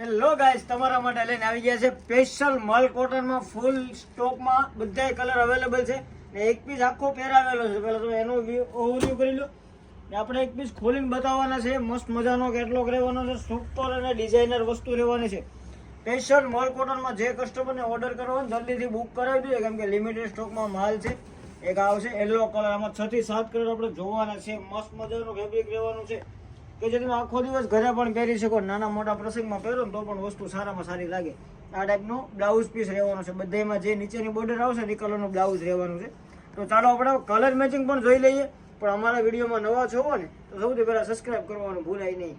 Hello guys તમારા માટે લઈને આવી ગયા છે સ્પેશિયલ મલ કોટનમાં ફૂલ સ્ટોકમાં બધાય કલર અવેલેબલ છે. ને એક પીસ આખો પહેરાવેલો છે. પહેલાં તો એનો ઓવરવ્યૂ કરી લો. ને આપણે એક પીસ ખોલીને બતાવવાના છે. મસ્ત મજાનો કેટલોક રહેવાનો છે. સુપર અને ડિઝાઇનર વસ્તુ રહેવાની છે. સ્પેશિયલ મલ કોટનમાં જે કસ્ટમરને ઓર્ડર કરવો હોય જલ્દીથી બુક કરાવી દઈએ. કેમ કે લિમિટેડ સ્ટોકમાં માલ છે. એક આવશે યલો કલર આમાં છ થી સાત કલર આપણે જોવાના છે. મસ્ત મજાનું ફેબ્રિક રહેવાનું છે. કે જે તમે આખો દિવસ ઘરે પણ પહેરી શકો, નાના મોટા પ્રસંગમાં પહેરો ને તો પણ વસ્તુ સારામાં સારી લાગે. આ ટાઈપનું બ્લાઉઝ પીસ રહેવાનું છે. બધામાં જે નીચેની બોર્ડર આવશે ને એ કલરનું બ્લાઉઝ રહેવાનું છે. તો ચાલો આપણે કલર મેચિંગ પણ જોઈ લઈએ. પણ અમારા વિડીયોમાં નવા છો ને, તો સૌથી પહેલાં સબસ્ક્રાઈબ કરવાનું ભૂલાય નહીં.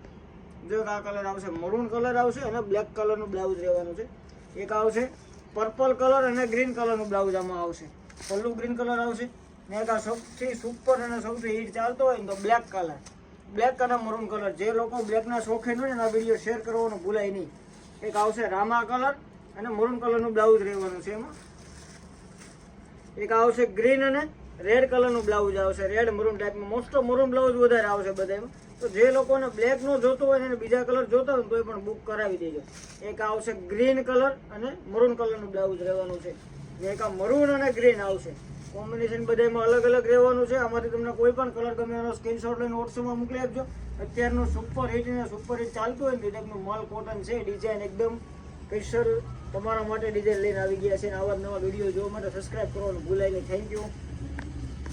જો આ કલર આવશે મરૂન કલર આવશે અને બ્લેક કલરનું બ્લાઉઝ રહેવાનું છે. એક આવશે પર્પલ કલર અને ગ્રીન કલરનું બ્લાઉઝ આમાં આવશે. પલ્લુ ગ્રીન કલર આવશે. ને એક આ સૌથી સુપર અને સૌથી હિટ ચાલતો હોય ને તો બ્લેક કલર બ્લેક અને મરૂન કલર જે લોકો બ્લેકના શોખીન હોય ને આ વીડિયો શેર કરવાનું ભૂલાય નહીં. એક આવશે રામા કલર અને મરૂન કલરનું બ્લાઉઝ રહેવાનું છે એમાં. એક આવશે ગ્રીન અને રેડ કલરનું બ્લાઉઝ આવશે. રેડ મરૂન ટાઈપમાં મોસ્ટ ઓફ મરૂન બ્લાઉઝ વધારે આવશે બધામાં તો જે લોકોને બ્લેક નો જોતો હોય અને બીજા કલર જોતા હોય તો એ પણ બુક કરાવી દેજો. એક આવશે ગ્રીન કલર અને મરૂન કલરનું બ્લાઉઝ રહેવાનું છે. એક આ મરૂન અને ગ્રીન આવશે. કોમ્બિનેશન બધામાં અલગ અલગ રહેવાનું છે. આમાંથી તમને કોઈ પણ કલર ગમે એનો સ્ક્રીનશોટ લઈને વોટ્સઅપમાં મોકલી આપજો. અત્યારનું સુપર હિટ ને સુપર હિટ ચાલતું હોય ને દીધકનું મલ કોટન છે ડિઝાઇન એકદમ સ્પેશિયલ તમારા માટે ડિઝાઇન લઈને આવી ગયા છે. અને આવા નવા વીડિયો જોવા માટે સબસ્ક્રાઇબ કરવાનું ભૂલાય નહીં. Thank you